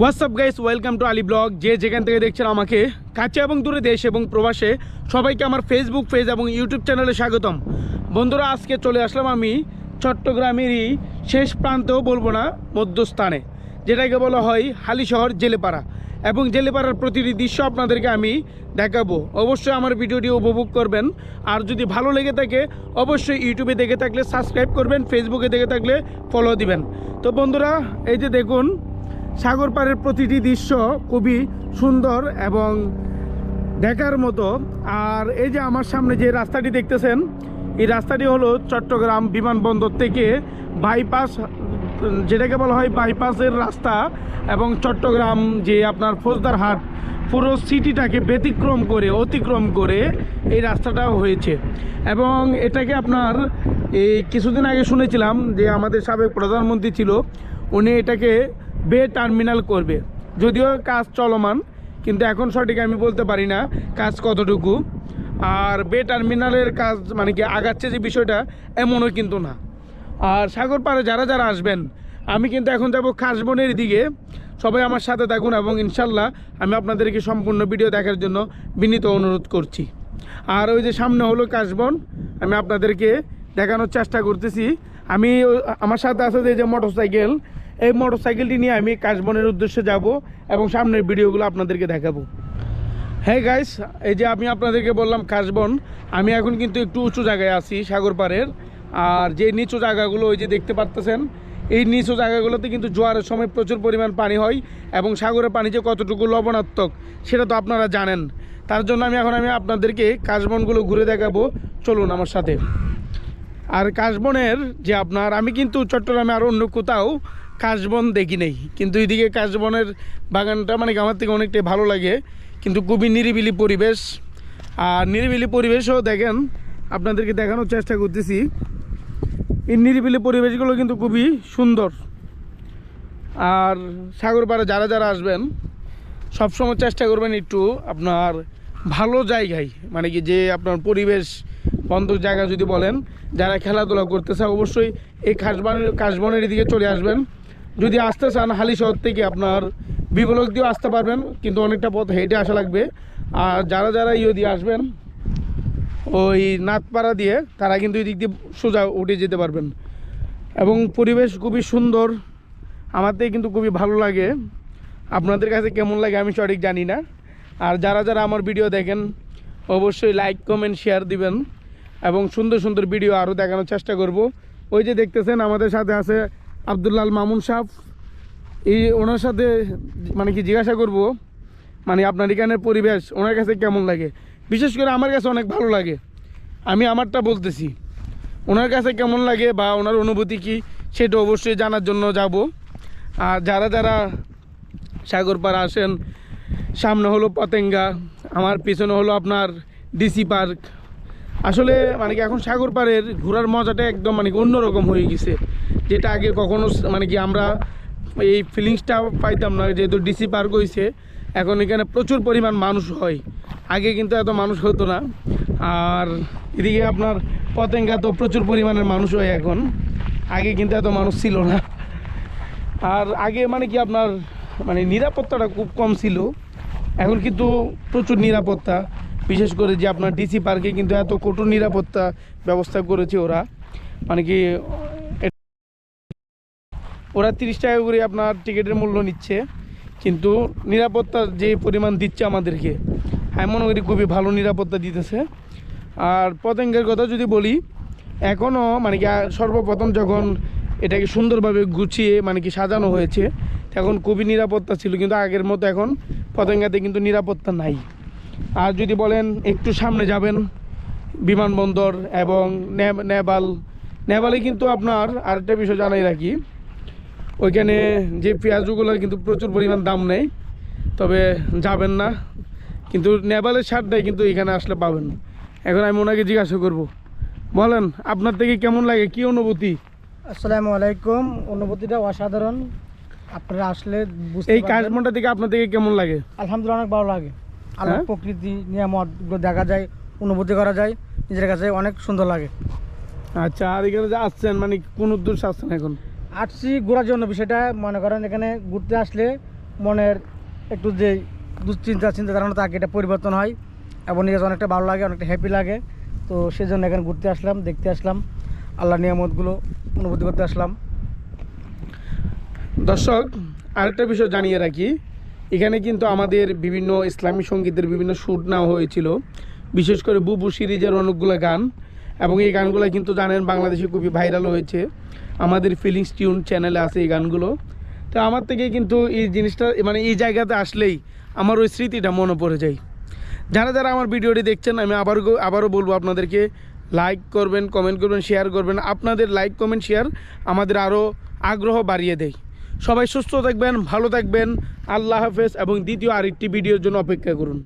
WhatsApp guys welcome to Ali blog যে যেখান থেকে দেখছেন আমাকে, কাছে এবং দূরে দেশ এবং প্রবাসে, সবাইকে আমার ফেসবুক পেজ এবং ইউটিউব চ্যানেলে স্বাগতম। বন্ধুরা, আজকে চলে আসলাম আমি চট্টগ্রামেরই শেষ প্রান্তেও বলব না, মধ্যস্থানে, যেটাকে বলা হয় হালিশহর জেলেপাড়া। এবং জেলেপাড়ার প্রতিটি দৃশ্য আপনাদেরকে আমি দেখাবো। অবশ্যই আমার ভিডিওটি উপভোগ করবেন। আর যদি ভালো লেগে থাকে, অবশ্যই ইউটিউবে দেখে থাকলে সাবস্ক্রাইব করবেন ফেসবুকে দেখে থাকলে ফলো দিবেন। তো বন্ধুরা, এই যে দেখুন সাগর পাড়ের প্রতিটি দৃশ্য খুবই সুন্দর এবং দেখার মতো। আর এই যে আমার সামনে যে রাস্তাটি দেখতেছেন, এই রাস্তাটি হলো চট্টগ্রাম বিমানবন্দর থেকে বাইপাস, যেটাকে বলা হয় বাইপাসের রাস্তা এবং চট্টগ্রাম যে আপনার ফৌজদারহাট পুরো সিটিটাকে ব্যতিক্রম করে, অতিক্রম করে এই রাস্তাটা হয়েছে। এবং এটাকে আপনার এই কিছুদিন আগে শুনেছিলাম যে আমাদের সাবেক প্রধানমন্ত্রী ছিল, উনি এটাকে বে টার্মিনাল করবে। যদিও কাজ চলমান, কিন্তু এখন সঠিক আমি বলতে পারি না কাজ কতটুকু। আর বে টার্মিনালের কাজ মানে কি আগাচ্ছে যে বিষয়টা, এমনও কিন্তু না। আর সাগর পাড়ে যারা যারা আসবেন, আমি কিন্তু এখন যাব খাসবনের দিকে। সবাই আমার সাথে থাকুন এবং ইনশাল্লাহ আমি আপনাদেরকে সম্পূর্ণ ভিডিও দেখার জন্য বিনীত অনুরোধ করছি। আর ওই যে সামনে হলো কাশবন আমি আপনাদেরকে দেখানোর চেষ্টা করতেছি। আমি আমার সাথে আছে যে- যে মোটর সাইকেল এই মোটর সাইকেলটি নিয়ে আমি কাশবনের উদ্দেশ্যে যাব এবং সামনের ভিডিওগুলো আপনাদেরকে দেখাবো। হ্যাঁ গাইস এই যে আমি আপনাদেরকে বললাম কাশবন, আমি এখন কিন্তু একটু উঁচু জায়গায় আছি সাগর পাড়ের। আর যে নিচু জায়গাগুলো ওই যে দেখতে পারতেছেন, এই নিচু জায়গাগুলোতে কিন্তু জোয়ারের সময় প্রচুর পরিমাণ পানি হয় এবং সাগরের পানি যে কতটুকু লবণাত্মক, সেটা তো আপনারা জানেন। তার জন্য আমি এখন আমি আপনাদেরকে কাশবনগুলো ঘুরে দেখাবো। চলুন আমার সাথে। আর কাশবনের যে আপনার, আমি কিন্তু চট্টগ্রামে আর অন্য কোথাও কাশবন দেখি নেই। কিন্তু এইদিকে কাশবনের বাগানটা মানে আমার থেকে অনেকটাই ভালো লাগে। কিন্তু খুবই নিরিবিলি পরিবেশ। আর নিরিবিলি পরিবেশও দেখেন, আপনাদেরকে দেখানোর চেষ্টা করতেছি। এই নিরিবিলি পরিবেশগুলো কিন্তু খুবই সুন্দর। আর সাগর পাড়ে যারা যারা আসবেন, সবসময় চেষ্টা করবেন একটু আপনার ভালো জায়গায় মানে কি যে আপনার পরিবেশ বন্ধ জায়গা যদি বলেন, যারা খেলাধুলা করতেছে অবশ্যই এই কাশবনের কাশবনের দিকে চলে আসবেন। যদি আসতে চান হালি শহর থেকে আপনার বিবলক দিয়েও আসতে পারবেন, কিন্তু অনেকটা পথ হেঁটে আসা লাগবে। আর যারা যারা ইয়ে দিয়ে আসবেন, ওই নাথপাড়া দিয়ে, তারা কিন্তু এই দিক দিয়ে সোজা উঠে যেতে পারবেন। এবং পরিবেশ খুবই সুন্দর থেকে কিন্তু খুবই ভালো লাগে। আপনাদের কাছে কেমন লাগে আমি সঠিক জানি না। আর যারা যারা আমার ভিডিও দেখেন, অবশ্যই লাইক, কমেন্ট, শেয়ার দিবেন। এবং সুন্দর সুন্দর ভিডিও আরও দেখানোর চেষ্টা করব। ওই যে দেখতেছেন, আমাদের সাথে আছে আবদুল্লাল মামুন সাহ এই ওনার সাথে মানে কি জিজ্ঞাসা করব মানে আপনার এখানের পরিবেশ, ওনার কাছে কেমন লাগে? বিশেষ করে আমার কাছে অনেক ভালো লাগে। আমি আমারটা বলতেছি, ওনার কাছে কেমন লাগে বা ওনার অনুভূতি কি, সেটা অবশ্যই জানার জন্য যাব। আর যারা যারা সাগরপাড়া আসেন, সামনে হলো পতেঙ্গা, আমার পিছনে হলো আপনার ডিসি পার্ক। আসলে মানে কি এখন সাগর পাড়ের ঘোরার মজাটা একদম মানে অন্যরকম হয়ে গেছে। যেটা আগে কখনো মানে কি আমরা এই ফিলিংসটা পাইতাম না, যেহেতু ডিসি পার্ক হয়েছে এখন এখানে প্রচুর পরিমাণ মানুষ হয়। আগে কিন্তু এত মানুষ হতো না। আর এদিকে আপনার পতেঙ্গা তো প্রচুর পরিমাণের মানুষ হয় এখন। আগে কিন্তু এত মানুষ ছিল না। আর আগে মানে কি আপনার মানে নিরাপত্তাটা খুব কম ছিল। এখন কিন্তু প্রচুর নিরাপত্তা। বিশেষ করে যে আপনার ডিসি পার্কে কিন্তু এত কঠোর নিরাপত্তা ব্যবস্থা করেছে ওরা। মানে কি ওরা তিরিশ টাকা করে আপনার টিকিটের মূল্য নিচ্ছে, কিন্তু নিরাপত্তা যে পরিমাণ দিচ্ছে আমাদেরকে আমি মনে করি খুবই ভালো নিরাপত্তা দিতেছে। আর পতঙ্গের কথা যদি বলি এখনও মানে কি সর্বপ্রথম যখন এটাকে সুন্দরভাবে গুছিয়ে মানে কি সাজানো হয়েছে, তখন খুবই নিরাপত্তা ছিল, কিন্তু আগের মতো এখন পতঙ্গাতে কিন্তু নিরাপত্তা নাই। আর যদি বলেন, একটু সামনে যাবেন, বিমানবন্দর এবং নে- নেপাল, নেপালে কিন্তু আপনার আরেকটা বিষয় জানাই রাখি ওইখানে যে পেঁয়াজগুলোর কিন্তু প্রচুর পরিমাণ দাম নেই তবে যাবেন না। কিন্তু নেপালের শার্টটাই কিন্তু এখানে আসলে পাবেন। এখন আমি ওনাকে জিজ্ঞাসা করব বলেন আপনার থেকে কেমন লাগে? কি অনুভূতি? আসসালামু আলাইকুম। অনুভূতিটা অসাধারণ। আপনারা আসলে এই। কাশবনটা থেকে আপনার থেকে কেমন লাগে? আলহামদুলিল্লাহ অনেক ভালো লাগে। আল্লাহ হ্যাঁ? প্রকৃতি নিয়ামতগুলো দেখা যায় অনুভূতি করা যায় নিজের কাছে অনেক সুন্দর লাগে। আচ্ছা আর এখানে যে আসছেন মানে কোন উদ্দেশ্যে আসছেন এখন? আসছি ঘোরার জন্য বিষয়টা, মনে করেন এখানে ঘুরতে আসলে মনের একটু যে দুশ্চিন্তা, চিন্তাধারণা থাকে, এটা পরিবর্তন হয় এবং নিজের অনেকটা ভালো লাগে, অনেকটা হ্যাপি লাগে। তো সেই জন্য এখানে ঘুরতে আসলাম, দেখতে আসলাম, আল্লাহ নিয়ামতগুলো অনুভূতি করতে আসলাম। দর্শক, আরেকটা বিষয় জানিয়ে রাখি। এখানে কিন্তু আমাদের বিভিন্ন ইসলামী সঙ্গীতের বিভিন্ন শ্যুট নেওয়া হয়েছিল। বিশেষ করে বুবু সিরিজের অনেকগুলো গান এবং এই গানগুলো কিন্তু জানেন বাংলাদেশে খুবই ভাইরাল হয়েছে। আমাদের ফিলিংস টিউন চ্যানেলে আছে এই গানগুলো। তো আমার থেকে কিন্তু এই জিনিসটা মানে এই জায়গাতে আসলেই আমার ওই স্মৃতিটা মনে পড়ে যায়। যারা যারা আমার ভিডিওটি দেখছেন, আমি আবারও আবারও বলব আপনাদেরকে লাইক করবেন কমেন্ট করবেন শেয়ার করবেন। আপনাদের লাইক কমেন্ট শেয়ার আমাদের আরও আগ্রহ বাড়িয়ে দেয়। সবাই সুস্থ থাকবেন, ভালো থাকবেন। আল্লাহ হাফেজ এবং দ্বিতীয় আরেকটি ভিডিওর জন্য অপেক্ষা করুন।